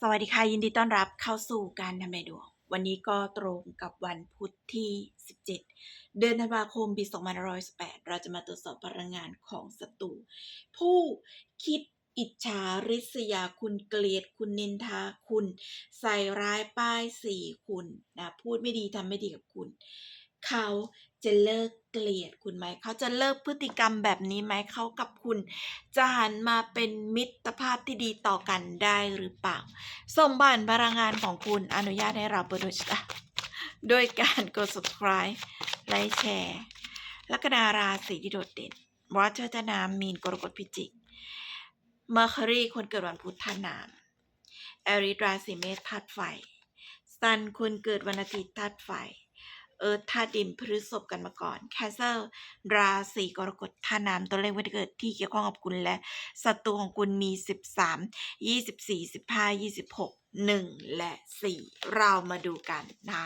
สวัสดีค่ะ ยินดีต้อนรับเข้าสู่การทำนายดวง วันนี้ก็ตรงกับวันพุธที่ 17 เดือนธันวาคมปี2518เราจะมาตรวจสอบพลังงานของศัตรูผู้คิดอิจฉาริษยาคุณเกลียดคุณนินทาคุณ ใส่ร้ายป้ายสีคุณนะพูดไม่ดีทำไม่ดีกับคุณ เขา จะเลิกเกลียดคุณไหม เขาจะเลิกพฤติกรรมแบบนี้ไหม เขากับคุณจะหันมาเป็นมิตรภาพที่ดีต่อกันได้หรือเปล่า สมบัติพลังงานของคุณอนุญาตให้เราเปิดดูจ้ะด้วยการกด subscribe ไลค์แชร์ลัคนาราศีที่โดดเด่นวัชรนามีนกรกฎพิจิกเมอร์ครีคนเกิดวันพุธธนามแอริดราศีเมษธาตุไฟซันคนเกิดวันอาทิตย์ธาตุไฟ เอิร์ธธาตุดินพฤษภกันมาก่อนแคสเซิลราศีกรกฎธาตุน้ำตัวเลขวันเกิดที่เกี่ยวข้องกับคุณและศัตรูของคุณมี 13 24 15 26 1 และ 4 เรามาดูกันนะ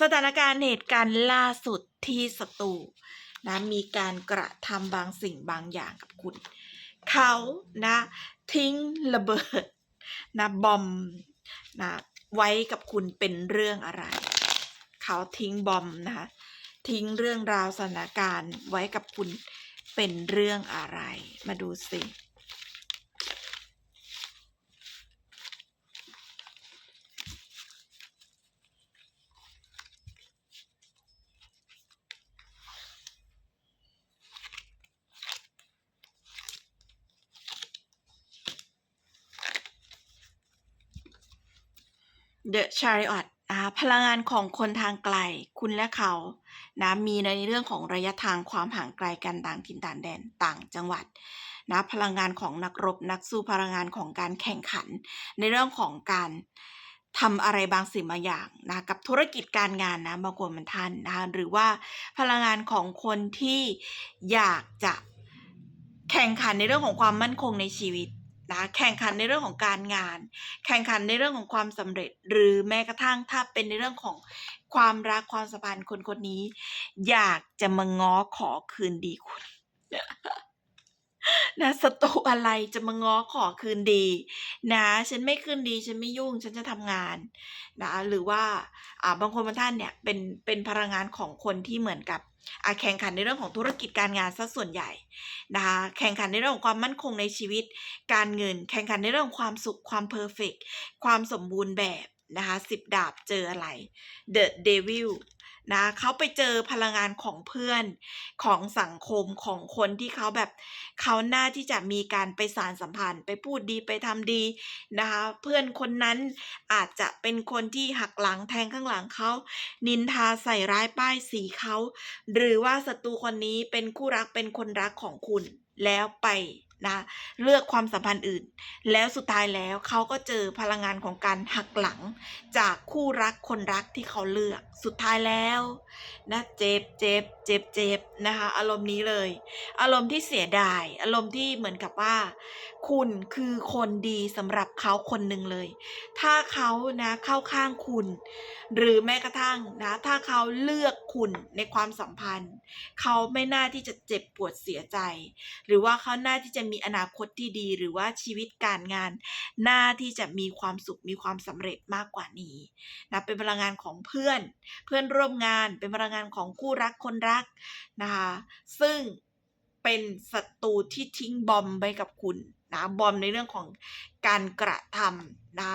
สถานการณ์เหตุการณ์ล่าสุดที่ศัตรูนะมีการกระทำบางสิ่งบางอย่างกับคุณ เขานะทิ้งระเบิดนะบอมนะไว้กับคุณเป็นเรื่องอะไร เขาทิ้งบอมนะคะ ทิ้งเรื่องราวสถานการณ์ไว้กับคุณเป็นเรื่องอะไร มาดูสิ The Chariot นะ พลังงานของคนทางไกล คุณและเขานะมีในเรื่องของระยะทางความห่างไกลกันต่างถิ่นต่างแดนต่างจังหวัดนะพลังงานของนักรบนักสู้พลังงานของการแข่งขัน ในเรื่องของการทำอะไรบางสิ่งบางอย่างนะกับธุรกิจการงานนะบางคนมันท่านนะคะหรือว่าพลังงานของคนที่อยากจะแข่งขันในเรื่องของความมั่นคงในชีวิต นะแข่งขันในเรื่องของการงาน แข่งขันในเรื่องของความสำเร็จ หรือแม้กระทั่งถ้าเป็นในเรื่องของความรักความสัมพันธ์คนคนนี้ อยากจะมาง้อขอคืนดีคุณนะศัตรูอะไรจะมาง้อขอคืนดี นะฉันไม่คืนดีฉันไม่ยุ่งฉันจะทำงานนะหรือว่าอ่าบางคนบางท่านเนี่ยเป็นเป็นพลังงานของคนที่เหมือนกับ แข่งขันในเรื่องของธุรกิจการงานซะส่วนใหญ่นะคะแข่งขันในเรื่องของความมั่นคงในชีวิต การเงิน แข่งขันในเรื่องความสุขความเพอร์เฟกความสมบูรณ์แบบนะคะสิบดาบเจออะไร The Devil นะเขาไปเจอพลังงานของเพื่อนของสังคมของคนที่เขาแบบเขาหน้าที่จะมีการไปสารสัมพันธ์ ไปพูดดีไปทำดีนะคะเพื่อนคนนั้นอาจจะเป็นคนที่หักหลังแทงข้างหลังเขานินทาใส่ร้ายป้ายสีเขา หรือว่าศัตรูคนนี้เป็นคู่รักเป็นคนรักของคุณแล้วไป นะเลือกความสัมพันธ์อื่น แล้วสุดท้ายแล้วเขาก็เจอพลังงานของการหักหลัง จากคู่รักคนรักที่เขาเลือกสุดท้ายแล้วนะเจ็บเจ็บเจ็บเจ็บนะคะอารมณ์นี้เลย อารมณ์ที่เสียดาย อารมณ์ที่เหมือนกับว่า คุณคือคนดีสำหรับเขาคนหนึ่งเลย ถ้าเขานะเข้าข้างคุณ หรือแม้กระทั่งนะถ้าเขาเลือกคุณในความสัมพันธ์ เขาไม่น่าที่จะเจ็บปวดเสียใจ หรือว่าเขาน่าที่จะมีอนาคตที่ดี หรือว่าชีวิตการงานน่าที่จะมีความสุขมีความสำเร็จมากกว่านี้นะเป็นพลังงานของเพื่อน เพื่อนร่วมงานเป็นพลังงานของคู่รักคนรักนะคะซึ่งเป็นศัตรูที่ทิ้งบอมไปกับคุณ นะบอมในเรื่องของการกระทำนะ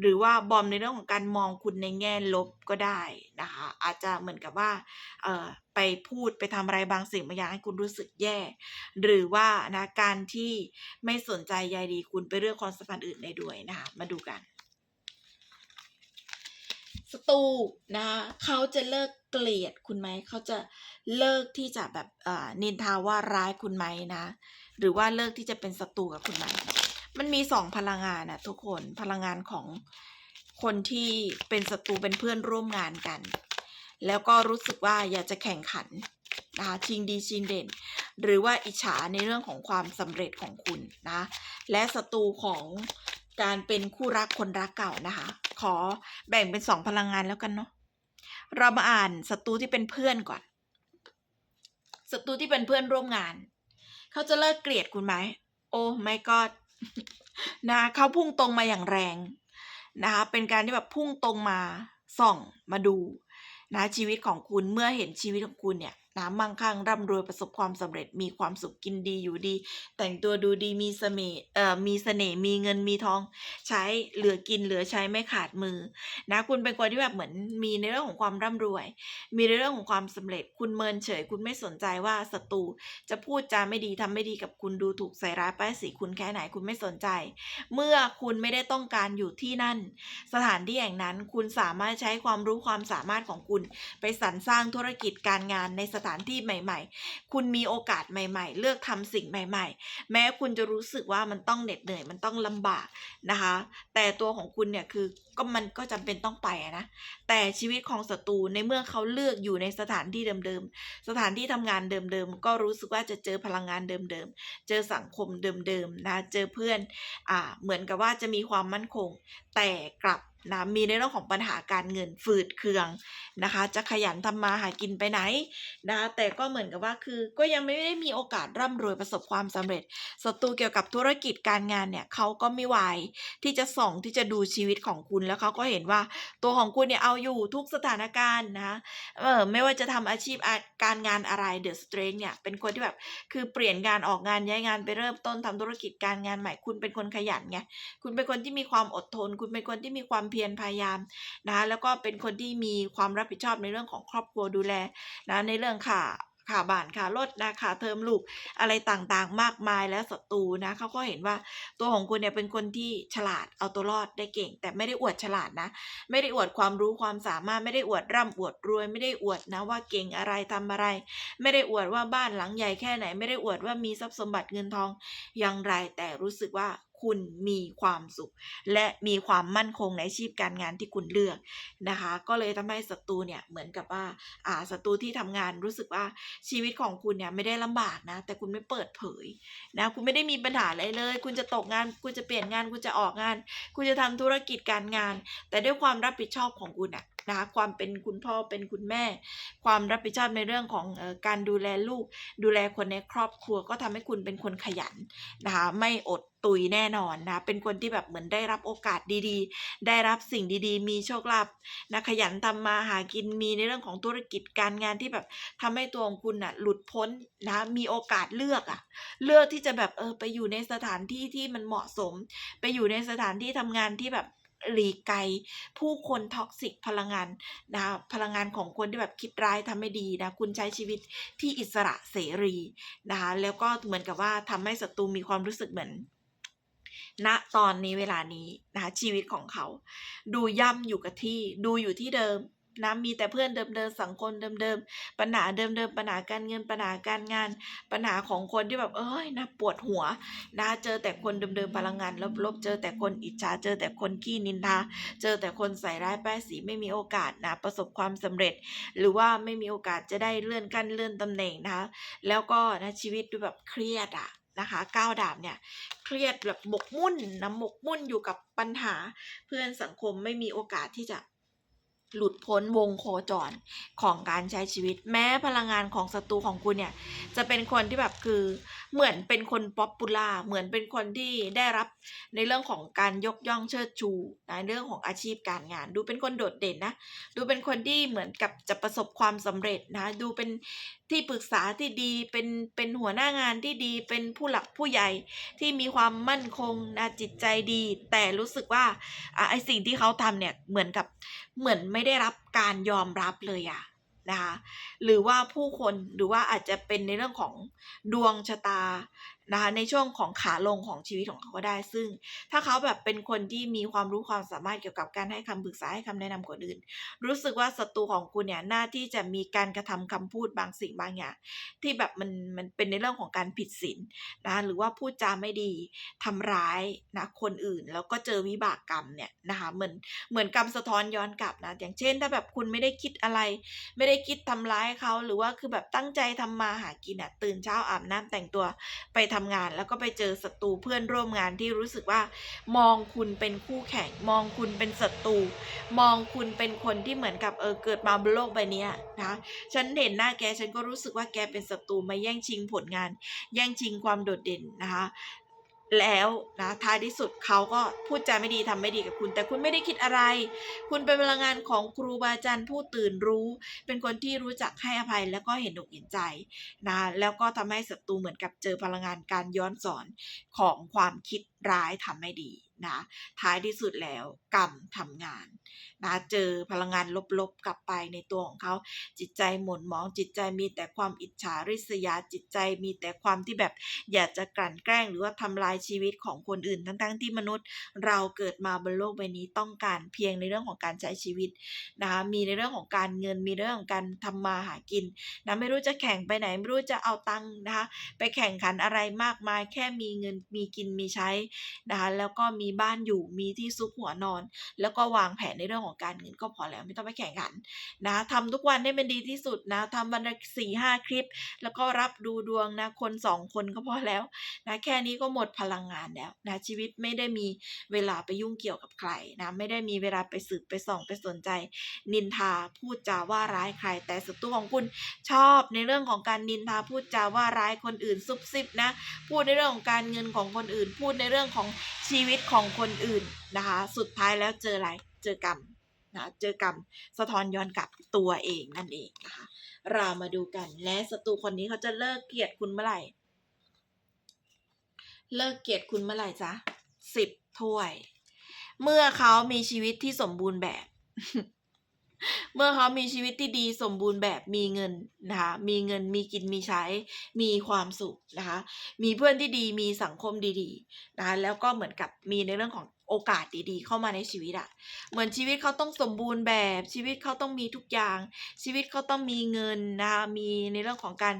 หรือว่าบอมในเรื่องของการมองคุณในแง่ลบก็ได้นะคะอาจจะเหมือนกับว่าเอ่อไปพูดไปทำอะไรบางสิ่งบางอย่างให้คุณรู้สึกแย่ หรือว่านะการที่ไม่สนใจใยดีคุณไปเรื่องความสัมพันธ์อื่นได้ด้วยนะคะมาดูกันสตูนะคะเขาจะเลิกเกลียดคุณไหม เขาจะเลิกที่จะแบบเอ่อนินทาว่าร้ายคุณไหมนะ หรือว่าเลิกที่จะเป็นศัตรูกับคุณไหมมันมีสองพลังงานนะทุกคนพลังงานของคนที่เป็นศัตรูเป็นเพื่อนร่วมงานกัน แล้วก็รู้สึกว่าอยากจะแข่งขันนะคะชิงดีชิงเด่น หรือว่าอิจฉาในเรื่องของความสำเร็จของคุณนะและศัตรูของการเป็นคู่รักคนรักเก่านะคะ ขอแบ่งเป็นสองพลังงานแล้วกันเนาะเรามาอ่านศัตรูที่เป็นเพื่อนก่อนศัตรูที่เป็นเพื่อนร่วมงาน เขาจะเลิกเกลียดคุณไหม โอ้ไม่ก็นะเขาพุ่งตรงมาอย่างแรงนะคะเป็นการที่แบบพุ่งตรงมาส่องมาดูนะชีวิตของคุณเมื่อเห็นชีวิตของคุณเนี่ย นะมั่งคั่งร่ำรวยประสบความสำเร็จมีความสุขกินดีอยู่ดี แต่งตัวดูดีมีเสน่ห์เอ่อมีเสน่ห์มีเงินมีทอง ใช้เหลือกินเหลือใช้ไม่ขาดมือ นะคุณเป็นคนที่แบบเหมือนมีในเรื่องของความร่ำรวย มีในเรื่องของความสำเร็จ คุณเมินเฉย คุณไม่สนใจว่าศัตรูจะพูดจาไม่ดีทำไม่ดีกับคุณดูถูกใส่ร้ายป้ายสีคุณแค่ไหนคุณไม่สนใจ เมื่อคุณไม่ได้ต้องการอยู่ที่นั่น สถานที่แห่งนั้นคุณสามารถใช้ความรู้ความสามารถของคุณ ไปสรรสร้างธุรกิจการงานในสถานที่ใหม่ ๆ คุณมีโอกาสใหม่ ๆ เลือกทำสิ่งใหม่ ๆ แม้คุณจะรู้สึกว่ามันต้องเหน็ดเหนื่อยมันต้องลำบากนะคะ แต่ตัวของคุณเนี่ยคือก็มันก็จำเป็นต้องไปนะแต่ชีวิตของศัตรูในเมื่อเขาเลือกอยู่ในสถานที่เดิมๆสถานที่ทำงานเดิมๆก็รู้สึกว่าจะเจอพลังงานเดิมๆเจอสังคมเดิมๆนะเจอเพื่อนอ่าเหมือนกับว่าจะมีความมั่นคง แต่กลับ นะมีในเรื่องของปัญหาการเงินฝืดเคืองนะคะ จะขยันทำมาหากินไปไหนนะคะแต่ก็เหมือนกับว่าคือก็ยังไม่ได้มีโอกาสร่ำรวยประสบความสำเร็จศัตรูเกี่ยวกับธุรกิจการงานเนี่ยเขาก็ไม่ไหวที่จะส่องที่จะดูชีวิตของคุณแล้วเขาก็เห็นว่าตัวของคุณเนี่ยเอาอยู่ทุกสถานการณ์นะคะเออไม่ว่าจะทำอาชีพการงานอะไรเดอะสเตรนเนี่ยเป็นคนที่แบบคือเปลี่ยนงานออกงานย้ายงานไปเริ่มต้นทำธุรกิจการงานใหม่ คุณเป็นคนขยันไงคุณเป็นคนที่มีความอดทน คุณเป็นคนที่มีความเพียรพยายามนะแล้วก็เป็นคนที่มีความรับผิดชอบในเรื่องของครอบครัวดูแลนะในเรื่องค่าค่าบ้านค่ารถนะค่าเทอมลูกอะไรต่างๆ มากมายแล้วศัตรูนะเขาก็เห็นว่าตัวของคุณเนี่ยเป็นคนที่ฉลาดเอาตัวรอดได้เก่ง แต่ไม่ได้อวดฉลาดนะ ไม่ได้อวดความรู้ความสามารถไม่ได้อวดร่ำอวดรวย ไม่ได้อวดนะว่าเก่งอะไรทำอะไร ไม่ได้อวดว่าบ้านหลังใหญ่แค่ไหน ไม่ได้อวดว่ามีทรัพย์สมบัติเงินทองอย่างไร แต่รู้สึกว่า คุณมีความสุข และมีความมั่นคงในอาชีพการงานที่คุณเลือกนะคะ ก็เลยทำให้ศัตรูเนี่ยเหมือนกับว่าอ่าศัตรูที่ทำงานรู้สึกว่าชีวิตของคุณเนี่ยไม่ได้ลำบากนะ แต่คุณไม่เปิดเผยนะคุณไม่ได้มีปัญหาอะไรเลย คุณจะตกงาน คุณจะเปลี่ยนงาน คุณจะออกงาน คุณจะทำธุรกิจการงาน แต่ด้วยความรับผิดชอบของคุณอะนะคะความเป็นคุณพ่อเป็นคุณแม่ ความรับผิดชอบในเรื่องของออการดูแลลูก ดูแลคนในครอบครัวก็ทำให้คุณเป็นคนขยันนะคะไม่อดตุยแน่นอนนะ เป็นคนที่แบบเหมือนได้รับโอกาสดีๆ ได้รับสิ่งดีๆ มีโชคลาภนะขยันทำมาหากินมีในเรื่องของธุรกิจการงานที่แบบทำให้ตัวของคุณน่ะหลุดพ้นนะมีโอกาสเลือกอะเลือกที่จะแบบเออไปอยู่ในสถานที่ที่มันเหมาะสม ไปอยู่ในสถานที่ทำงานที่แบบ หลีกไกลผู้คนท็อกซิกพลังงานนะพลังงานของคนที่แบบคิดร้ายทำไม่ดีนะคุณใช้ชีวิตที่อิสระเสรีนะคะแล้วก็เหมือนกับว่าทำให้ศัตรูมีความรู้สึกเหมือนณตอนนี้เวลานี้นะคะชีวิตของเขา ดูย่ำอยู่กับที่ ดูอยู่ที่เดิม นะมีแต่เพื่อนเดิมๆสังคมเดิมๆปัญหาเดิมๆปัญหาการเงินปัญหาการงาน ปัญหาของคนที่แบบเอ้ยนะปวดหัวนะเจอแต่คนเดิมๆพลังงานลบๆเจอแต่คนอิจฉาเจอแต่คนขี้นินทาเจอแต่คนใส่ร้ายป้ายสีไม่มีโอกาสนะประสบความสำเร็จ หรือว่าไม่มีโอกาสจะได้เลื่อนขั้นเลื่อนตำแหน่งนะคะแล้วก็นะชีวิตดูแบบเครียดอะนะคะก้าวดาบเนี่ยเครียดแบบหมกมุ่นนะหมกมุ่นอยู่กับปัญหาเพื่อนสังคมไม่มีโอกาสที่จะ หลุดพ้นวงโคจรของการใช้ชีวิต แม้พลังงานของศัตรูของคุณเนี่ย จะเป็นคนที่แบบคือ เหมือนเป็นคนป๊อปปูล่าเหมือนเป็นคนที่ได้รับในเรื่องของการยกย่องเชิดชูในเรื่องของอาชีพการงาน ดูเป็นคนโดดเด่นนะดูเป็นคนที่เหมือนกับจะประสบความสำเร็จนะดูเป็นที่ปรึกษาที่ดีเป็นเป็นหัวหน้างานที่ดีเป็นผู้หลักผู้ใหญ่ที่มีความมั่นคงนะจิตใจดี แต่รู้สึกว่าไอสิ่งที่เขาทำเนี่ยเหมือนกับเหมือนไม่ได้รับการยอมรับเลยอะ นะคะหรือว่าผู้คนหรือว่าอาจจะเป็นในเรื่องของดวงชะตา นะคะในช่วงของขาลงของชีวิตของเขาก็ได้ ซึ่ง ถ้าเขาแบบเป็นคนที่มีความรู้ความสามารถเกี่ยวกับการให้คำปรึกษาให้คำแนะนำคนอื่น รู้สึกว่าศัตรูของคุณเนี่ยหน้าที่จะมีการกระทำคำพูดบางสิ่งบางอย่างที่แบบมันมันเป็นในเรื่องของการผิดศีลนะหรือว่าพูดจาไม่ดีทำร้ายนะคนอื่น แล้วก็เจอวิบากกรรมเนี่ยนะคะเหมือนเหมือนกรรมสะท้อนย้อนกลับนะอย่างเช่น ถ้าแบบคุณไม่ได้คิดอะไร ไม่ได้คิดทำร้ายเขาหรือว่าคือแบบตั้งใจทำมาหากินอะตื่นเช้าอาบน้ำแต่งตัวไปทำงาน แล้วก็ไปเจอศัตรูเพื่อนร่วมงานที่รู้สึกว่า มองคุณเป็นคู่แข่ง มองคุณเป็นศัตรูมองคุณเป็นคนที่เหมือนกับเออเกิดมาบนโลกใบนี้นะฉันเห็นหน้าแกฉันก็รู้สึกว่าแกเป็นศัตรูมาแย่งชิงผลงาน แย่งชิงความโดดเด่นนะคะ แล้วนะท้ายที่สุดเขาก็พูดจาไม่ดีทำไม่ดีกับคุณ แต่คุณไม่ได้คิดอะไร คุณเป็นพลังงานของครูบาอาจารย์ผู้ตื่นรู้ เป็นคนที่รู้จักให้อภัยแล้วก็เห็นอกเห็นใจนะแล้วก็ทำให้ศัตรูเหมือนกับเจอพลังงานการย้อนสอนของความคิดร้ายทำไม่ดี นะท้ายที่สุดแล้วกรรมทำงานนะเจอพลังงานลบๆกลับไปในตัวของเขาจิตใจหม่นหมองจิตใจมีแต่ความอิจฉาริษยาจิตใจมีแต่ความที่แบบอยากจะกลั่นแกล้งหรือว่าทำลายชีวิตของคนอื่น ทั้งๆที่มนุษย์เราเกิดมาบนโลกใบนี้ต้องการเพียงในเรื่องของการใช้ชีวิตนะคะมีในเรื่องของการเงินมีเรื่องของการทำมาหากินนะไม่รู้จะแข่งไปไหนไม่รู้จะเอาตังค์นะคะไปแข่งขันอะไรมากมายแค่มีเงินมีกินมีใช้นะคะแล้วก็มีบ้านอยู่มีที่ซุกหัวนอน แล้วก็วางแผนในเรื่องของการเงินก็พอแล้วไม่ต้องไปแข่งขันนะทำทุกวันให้เป็นดีที่สุดนะทำวันละสี่ห้าคลิป แล้วก็รับดูดวงนะคนสองคนก็พอแล้วนะแค่นี้ก็หมดพลังงานแล้วนะชีวิตไม่ได้มีเวลาไปยุ่งเกี่ยวกับใครนะไม่ได้มีเวลาไปสืบไปส่องไปสนใจ นินทาพูดจาว่าร้ายใคร แต่ศัตรูของคุณชอบในเรื่องของการนินทาพูดจาว่าร้ายคนอื่นซุบซิบนะ พูดในเรื่องของการเงินของคนอื่น พูดในเรื่องของชีวิตของของคนอื่นนะคะ สุดท้ายแล้วเจออะไร เจอกรรมนะเจอกรรมสะท้อนย้อนกลับตัวเองนั่นเองนะคะ เรามาดูกันและศัตรูคนนี้เขาจะเลิกเกลียดคุณเมื่อไหร่ เลิกเกลียดคุณเมื่อไหร่จ๊ะสิบถ้วย เมื่อเขามีชีวิตที่สมบูรณ์แบบ เมื่อเขามีชีวิตที่ดีสมบูรณ์แบบมีเงินนะคะมีเงินมีกินมีใช้ มีความสุขนะคะมีเพื่อนที่ดีมีสังคมดีๆนะคะแล้วก็เหมือนกับมีในเรื่องของ โอกาสดีๆ เข้ามาในชีวิตอะเหมือนชีวิตเขาต้องสมบูรณ์แบบชีวิตเขาต้องมีทุกอย่าง ชีวิตเขาต้องมีเงินนะคะมีในเรื่องของการ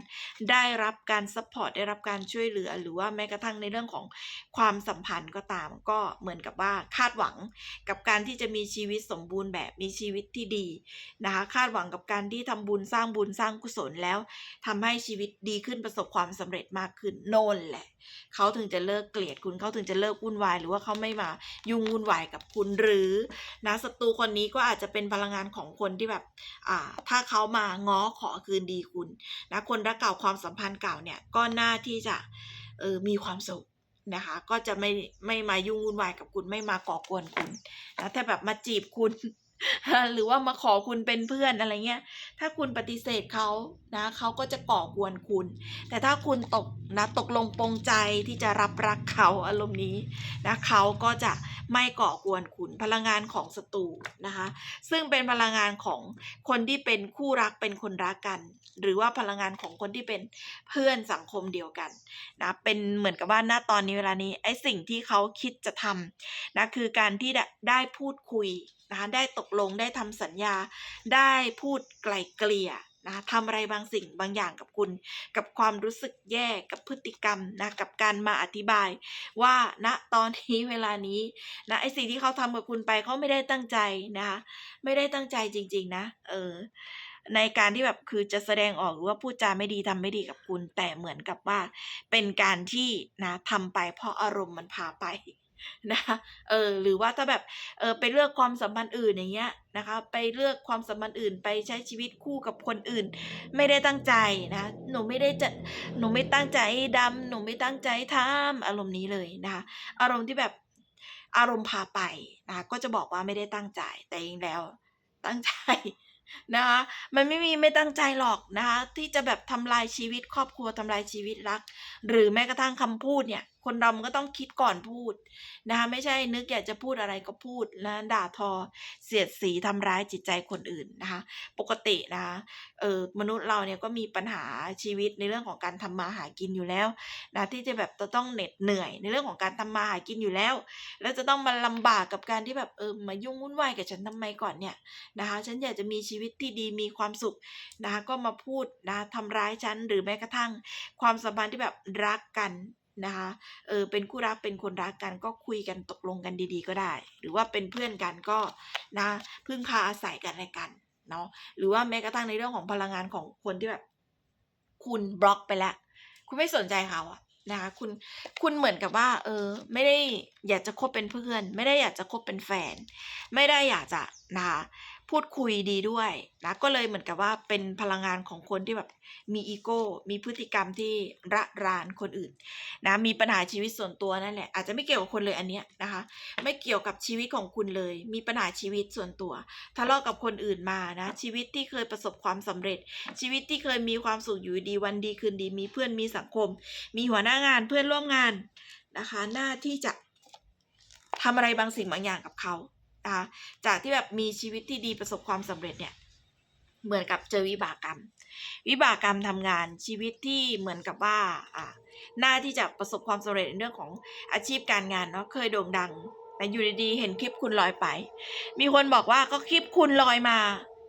ได้รับการซัพพอร์ตได้รับการช่วยเหลือ หรือว่าแม้กระทั่งในเรื่องของความสัมพันธ์ก็ตาม ก็เหมือนกับว่าคาดหวังกับการที่จะมีชีวิตสมบูรณ์แบบมีชีวิตที่ดีนะคะคาดหวังกับการที่ทำบุญสร้างบุญสร้างกุศลแล้วทำให้ชีวิตดีขึ้นประสบความสำเร็จมากขึ้นโน่นแหละเขาถึงจะเลิกเกลียดคุณเขาถึงจะเลิกวุ่นวาย หรือว่าเขาไม่มายุ่งวุ่นวายกับคุณหรือนะศัตรูคนนี้ก็อาจจะเป็นพลังงานของคนที่แบบอ่าถ้าเขามาง้อขอคืนดีคุณนะคนรักเก่าความสัมพันธ์เก่าเนี่ยก็น่าที่จะเออมีความสุขนะคะก็จะไม่ไม่มายุ่งวุ่นวายกับคุณไม่มาก่อกวนคุณนะถ้าแบบมาจีบคุณ หรือว่ามาขอคุณเป็นเพื่อนอะไรเงี้ย ถ้าคุณปฏิเสธเขานะเขาก็จะก่อกวนคุณ แต่ถ้าคุณตกนะตกลงปรงใจที่จะรับรักเขาอารมณ์นี้นะเขาก็จะไม่ก่อกวนคุณพลังงานของศัตรูนะคะ ซึ่งเป็นพลังงานของคนที่เป็นคู่รักเป็นคนรักกัน หรือว่าพลังงานของคนที่เป็นเพื่อนสังคมเดียวกันนะเป็นเหมือนกับว่าณตอนนี้เวลานี้ไอ้สิ่งที่เขาคิดจะทำนะคือการที่ได้ได้พูดคุยนะคะได้ตกลงได้ทำสัญญาได้พูดไกลเกลี่ยนะทำอะไรบางสิ่งบางอย่างกับคุณ กับความรู้สึกแย่กับพฤติกรรมนะกับการมาอธิบาย ว่าณตอนนี้เวลานี้นะไอสิ่งที่เขาทำกับคุณไปเขาไม่ได้ตั้งใจนะคะไม่ได้ตั้งใจจริง ๆ นะ เออในการที่แบบคือจะแสดงออกหรือว่าพูดจาไม่ดีทำไม่ดีกับคุณ แต่เหมือนกับว่า เป็นการที่นะทำไปเพราะอารมณ์มันพาไป นะคะเออหรือว่าถ้าแบบเออไปเลือกความสัมพันธ์อื่นอย่างเงี้ยนะคะ ไปเลือกความสัมพันธ์อื่น ไปใช้ชีวิตคู่กับคนอื่น ไม่ได้ตั้งใจนะหนูไม่ได้จะหนูไม่ตั้งใจดำหนูไม่ตั้งใจทำอารมณ์นี้เลยนะคะอารมณ์ที่แบบอารมณ์พาไปนะคะก็จะบอกว่าไม่ได้ตั้งใจแต่จริงแล้วตั้งใจนะคะมันไม่มีไม่ตั้งใจหรอกนะคะที่จะแบบทำลายชีวิตครอบครัวทำลายชีวิตรัก หรือแม้กระทั่งคำพูดเนี่ยคนเรามันก็ต้องคิดก่อนพูดนะคะไม่ใช่นึกอยากจะพูดอะไรก็พูดแล้วด่าทอเสียดสีทำร้ายจิตใจคนอื่นนะคะ ปกตินะคะเออมนุษย์เราเนี่ยก็มีปัญหาชีวิตในเรื่องของการทำมาหากินอยู่แล้วนะที่จะแบบจะต้องเหน็ดเหนื่อยในเรื่องของการทำมาหากินอยู่แล้ว แล้วจะต้องมาลำบากกับการที่แบบเออมายุ่งวุ่นวายกับฉันทำไมก่อนเนี่ยนะคะ ฉันอยากจะมีชีวิตที่ดีมีความสุขนะคะก็มาพูดนะทำร้ายฉันหรือแม้กระทั่ง ความสัมพันธ์ที่แบบรักกัน นะคะเออเป็นคู่รักเป็นคนรักกันก็คุยกันตกลงกันดีๆ ก็ได้ หรือว่าเป็นเพื่อนกันก็นะพึ่งพาอาศัยกันและกันเนาะหรือว่าแม้กระทั่งในเรื่องของพลังงานของคนที่แบบคุณบล็อกไปแล้ว คุณไม่สนใจเขาอะนะคะคุณคุณเหมือนกับว่า เออ ไม่ได้อยากจะคบเป็นเพื่อน ไม่ได้อยากจะคบเป็นแฟน ไม่ได้อยากจะนะคะ พูดคุยดีด้วยนะก็เลยเหมือนกับว่าเป็นพลังงานของคนที่แบบมีอีโก้มีพฤติกรรมที่ระรานคนอื่นนะมีปัญหาชีวิตส่วนตัวนั่นแหละอาจจะไม่เกี่ยวกับคนเลยอันเนี้ยนะคะไม่เกี่ยวกับชีวิตของคุณเลย มีปัญหาชีวิตส่วนตัวทะเลาะกับคนอื่นมานะชีวิตที่เคยประสบความสำเร็จ ชีวิตที่เคยมีความสุขอยู่ดีวันดีคืนดี มีเพื่อนมีสังคม มีหัวหน้างานเพื่อนร่วมงานนะคะ หน้าที่จะทำอะไรบางสิ่งบางอย่างกับเขา นะคะจากที่แบบมีชีวิตที่ดีประสบความสำเร็จเนี่ยเหมือนกับเจอวิบากกรรม วิบากกรรมทำงานชีวิตที่เหมือนกับว่าอ่าหน้าที่จะประสบความสำเร็จในเรื่องของอาชีพการงานเนาะเคยโด่งดัง แต่อยู่ดีๆเห็นคลิปคุณลอยไป มีคนบอกว่าก็คลิปคุณลอยมา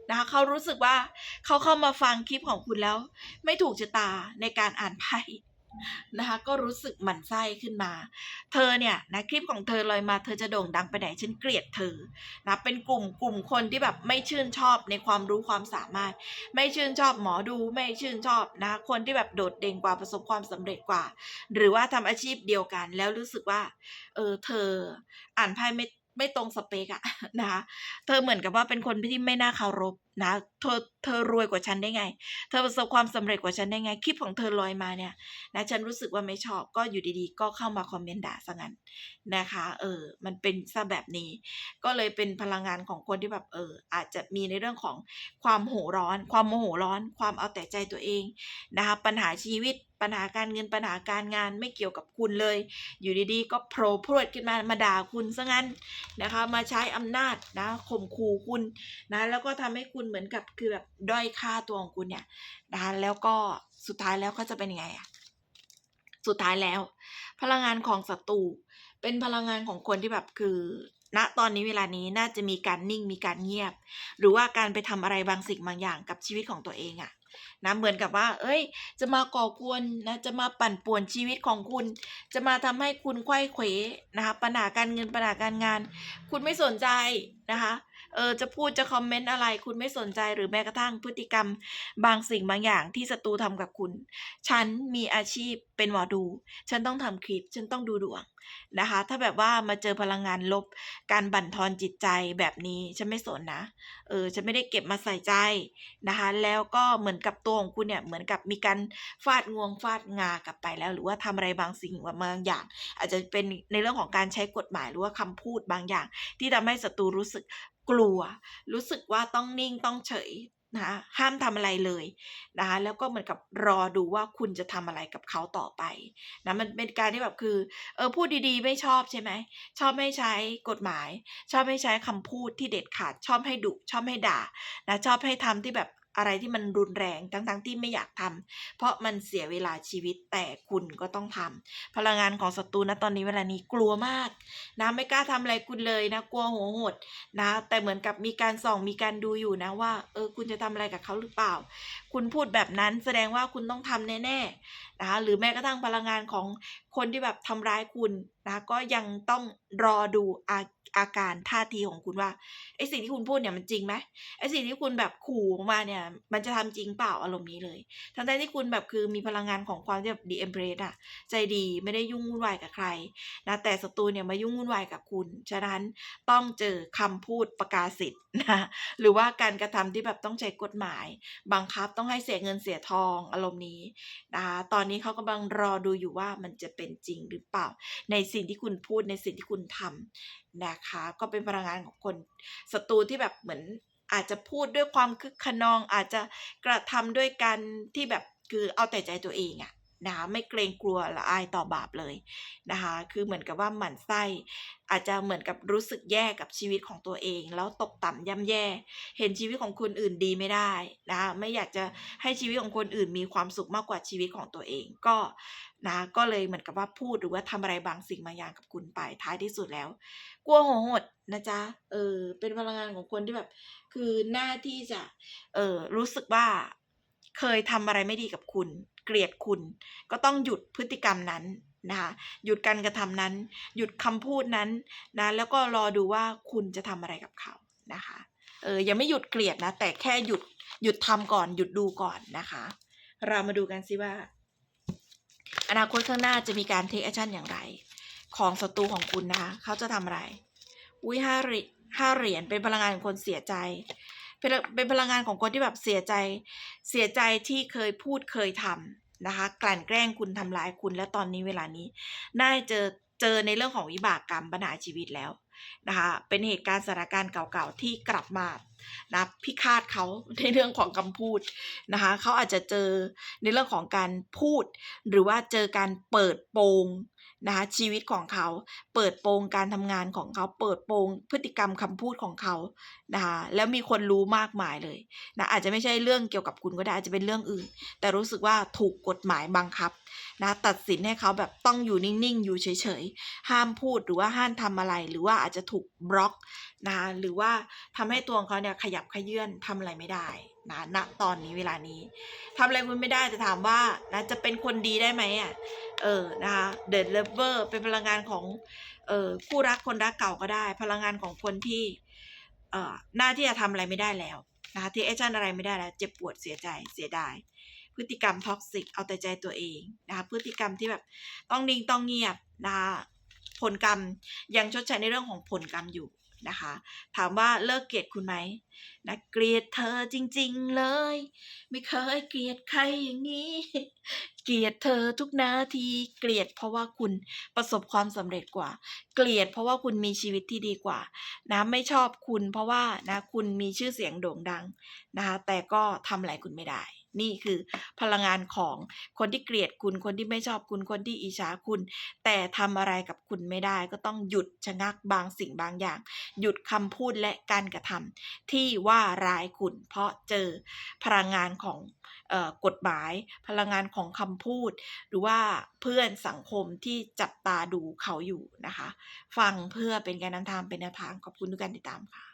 นะคะเขารู้สึกว่าเขาเข้ามาฟังคลิปของคุณแล้ว ไม่ถูกชะตาในการอ่านไพ่ นะคะก็รู้สึกหมั่นไส้ขึ้นมา เธอเนี่ยนะคลิปของเธอลอยมาเธอจะโด่งดังไปไหนฉันเกลียดเธอนะเป็นกลุ่มกลุ่มคนที่แบบไม่ชื่นชอบในความรู้ความสามารถ ไม่ชื่นชอบหมอดูไม่ชื่นชอบนะคนที่แบบโดดเด่นกว่าประสบความสำเร็จกว่า หรือว่าทำอาชีพเดียวกัน แล้วรู้สึกว่าเออเธออ่านไพ่ไม่ไม่ตรงสเปกอะนะคะเธอเหมือนกับว่าเป็นคนที่ไม่น่าเคารพนะเธอเธอรวยกว่าฉันได้ไง เธอประสบความสำเร็จกว่าฉันได้ไง คลิปของเธอลอยมาเนี่ยนะฉันรู้สึกว่าไม่ชอบก็อยู่ดีๆ ก็เข้ามาคอมเมนต์ด่าซะงั้นนะคะ เออ มันเป็นซะแบบนี้ ก็เลยเป็นพลังงานของคนที่แบบเออ อาจจะมีในเรื่องของความโหร้อน ความโมโหร้อน ความเอาแต่ใจตัวเองนะคะปัญหาชีวิตปัญหาการเงินปัญหาการงานไม่เกี่ยวกับคุณเลย อยู่ดีๆ ก็โผล่พรวดขึ้นมามาด่าคุณซะงั้นนะคะ มาใช้อำนาจนะข่มขู่คุณนะแล้วก็ทำให้คุณเหมือนกับคือแบบด้อยค่าตัวของคุณเนี่ยนะคะแล้วก็สุดท้ายแล้วเขาจะเป็นยังไงอะสุดท้ายแล้ว พลังงานของศัตรูเป็นพลังงานของคนที่แบบคือณตอนนี้เวลานี้น่าจะมีการนิ่งมีการเงียบ หรือว่าการไปทำอะไรบางสิ่งบางอย่างกับชีวิตของตัวเองอะนะเหมือนกับว่า เอ้ย จะมาก่อกวนนะจะมาปั่นป่วนชีวิตของคุณ จะมาทำให้คุณไขว้เขวนะคะปัญหาการเงินปัญหาการงาน คุณไม่สนใจนะคะ เออจะพูดจะคอมเมนต์อะไร คุณไม่สนใจหรือแม้กระทั่งพฤติกรรม บางสิ่งบางอย่างที่ศัตรูทำกับคุณ ฉันมีอาชีพเป็นหมอดู ฉันต้องทำคลิป ฉันต้องดูดวงนะคะ ถ้าแบบว่ามาเจอพลังงานลบ การบั่นทอนจิตใจแบบนี้ฉันไม่สนนะ เออฉันไม่ได้เก็บมาใส่ใจนะคะ แล้วก็เหมือนกับตัวของคุณเนี่ยเหมือนกับมีการฟาดงวงฟาดงากลับไปแล้ว หรือว่าทำอะไรบางสิ่งบางอย่าง อาจจะเป็นในเรื่องของการใช้กฎหมายหรือว่าคำพูดบางอย่าง ที่ทำให้ศัตรูรู้สึก กลัว รู้สึกว่าต้องนิ่งต้องเฉยนะคะห้ามทำอะไรเลยนะคะแล้วก็เหมือนกับรอดูว่าคุณจะทำอะไรกับเขาต่อไปนะมันเป็นการที่แบบคือเออพูดดีๆ ไม่ชอบใช่ไหมชอบไม่ใช้กฎหมาย ชอบไม่ใช้คำพูดที่เด็ดขาด ชอบให้ดุชอบให้ด่านะชอบให้ทำที่แบบ อะไรที่มันรุนแรงทั้งๆที่ไม่อยากทำเพราะมันเสียเวลาชีวิตแต่คุณก็ต้องทำพลังงานของศัตรูนะตอนนี้เวลานี้กลัวมากนะไม่กล้าทำอะไรคุณเลยนะกลัวหัวหดนะแต่เหมือนกับมีการส่องมีการดูอยู่นะว่าเออคุณจะทำอะไรกับเขาหรือเปล่า คุณพูดแบบนั้นแสดงว่าคุณต้องทำแน่ๆนะคะหรือแม้กระทั่งพลังงานของคนที่แบบทำร้ายคุณนะก็ยังต้องรอดูอา อาการท่าทีของคุณว่าไอสิ่งที่คุณพูดเนี่ยมันจริงไหมไอสิ่งที่คุณแบบขู่ออกมาเนี่ย มันจะทำจริงเปล่าอารมณ์นี้เลย ทั้งที่คุณแบบคือมีพลังงานของความที่แบบดีเอ็มเพรสอะใจดีไม่ได้ยุ่งวุ่นวายกับใครนะแต่ศัตรูเนี่ยมายุ่งวุ่นวายกับคุณ ฉะนั้นต้องเจอคำพูดประกาศสิทธิ์นะหรือว่าการกระทำที่แบบต้องใช้กฎหมาย บังคับต้องให้เสียเงินเสียทองอารมณ์นี้นะคะตอนนี้เขากำลังรอดูอยู่ว่ามันจะเป็นจริงหรือเปล่า ในสิ่งที่คุณพูดในสิ่งที่คุณทำ นะคะ ก็เป็นพลังงานของคนศัตรูที่แบบเหมือนอาจจะพูดด้วยความคึกขนองอาจจะกระทำด้วยการที่แบบคือเอาแต่ใจตัวเองอะ นะคะไม่เกรงกลัวละอายต่อบาปเลยนะคะคือเหมือนกับว่าหมั่นไส้อาจจะเหมือนกับรู้สึกแย่กับชีวิตของตัวเอง แล้วตกต่ำย่ำแย่ เห็นชีวิตของคนอื่นดีไม่ได้นะคะไม่อยากจะให้ชีวิตของคนอื่นมีความสุขมากกว่าชีวิตของตัวเองก็นะก็เลยเหมือนกับว่าพูดหรือว่าทำอะไรบางสิ่งบางอย่างกับคุณไปท้ายที่สุดแล้ว กลัวหัวหดนะจ๊ะเออเป็นพลังงานของคนที่แบบ คือหน้าที่จะเออรู้สึกว่าเคยทำอะไรไม่ดีกับคุณ เกลียดคุณ ก็ต้องหยุดพฤติกรรมนั้นนะคะหยุดการกระทำนั้น หยุดคำพูดนั้นนะแล้วก็รอดูว่าคุณจะทำอะไรกับเขานะคะเออยังไม่หยุดเกลียดนะ แต่แค่หยุดหยุดทำก่อน หยุดดูก่อนนะคะ เรามาดูกันสิว่า อนาคตข้างหน้าจะมีการเทคแอคชั่นอย่างไร ของศัตรูของคุณนะคะ เขาจะทำอะไร อุ้ยห้าเหรียญห้าเหรียญเป็นพลังงานของคนเสียใจ เป็นพลังงานของคนที่แบบเสียใจ เสียใจที่เคยพูดเคยทำนะคะ กลั่นแกล้งคุณทำร้ายคุณและตอนนี้เวลานี้น่าจะเจอเจอในเรื่องของวิบากกรรมปัญหาชีวิตแล้วนะคะเป็นเหตุการณ์สถานการณ์เก่าๆที่กลับมานะพิฆาตเขาในเรื่องของคำพูดนะคะเขาอาจจะเจอในเรื่องของการพูด หรือว่าเจอการเปิดโปง นะคะชีวิตของเขา เปิดโปงการทำงานของเขา เปิดโปงพฤติกรรมคำพูดของเขานะคะแล้วมีคนรู้มากมายเลยนะอาจจะไม่ใช่เรื่องเกี่ยวกับคุณก็ได้อาจจะเป็นเรื่องอื่น แต่รู้สึกว่าถูกกฎหมายบังคับนะตัดสินให้เขาแบบต้องอยู่นิ่งๆ อยู่เฉยๆ ห้ามพูดหรือว่าห้ามทำอะไร หรือว่าอาจจะถูกบล็อกนะคะหรือว่าทำให้ตัวของเขาเนี่ยขยับขยื่นทำอะไรไม่ได้นะณตอนนี้เวลานี้ทำอะไรคุณไม่ได้แต่ถามว่านะจะเป็นคนดีได้ไหมอะเออนะคะเด e เลเวอร์เป็นพลังงานของเออคู่รักคนรักเก่าก็ได้ พลังงานของคนที่เอ่อหน้าที่จะทำอะไรไม่ได้แล้วนะคะที่แอคชั่นอะไรไม่ได้แล้วเจ็บปวดเสียใจเสียดายพฤติกรรมท็อกซิกเอาแต่ใจตัวเองนะคะพฤติกรรมที่แบบต้องนิ่งต้องเงียบนะคะผลกรรมยังชดใช้ในเรื่องของผลกรรมอยู่ นะคะ ถามว่าเลิกเกลียดคุณไหมนะเกลียดเธอจริง ๆเลย ไม่เคยเกลียดใครอย่างนี้ เกลียดเธอทุกนาทีเกลียดเพราะว่าคุณประสบความสำเร็จกว่า เกลียดเพราะว่าคุณมีชีวิตที่ดีกว่า นะไม่ชอบคุณเพราะว่านะคุณมีชื่อเสียงโด่งดังนะคะแต่ก็ทำอะไรคุณไม่ได้ นี่คือพลังงานของคนที่เกลียดคุณ คนที่ไม่ชอบคุณ คนที่อิจฉาคุณ แต่ทำอะไรกับคุณไม่ได้ ก็ต้องหยุดชะงักบางสิ่งบางอย่าง หยุดคำพูดและการกระทำที่ว่าร้ายคุณ เพราะเจอพลังงานของออกฎหมาย พลังงานของคำพูด หรือว่าเพื่อนสังคมที่จับตาดูเขาอยู่นะคะ ฟังเพื่อเป็นการนำทางเป็นแนวทางขอบคุณทุกการติดตามค่ะ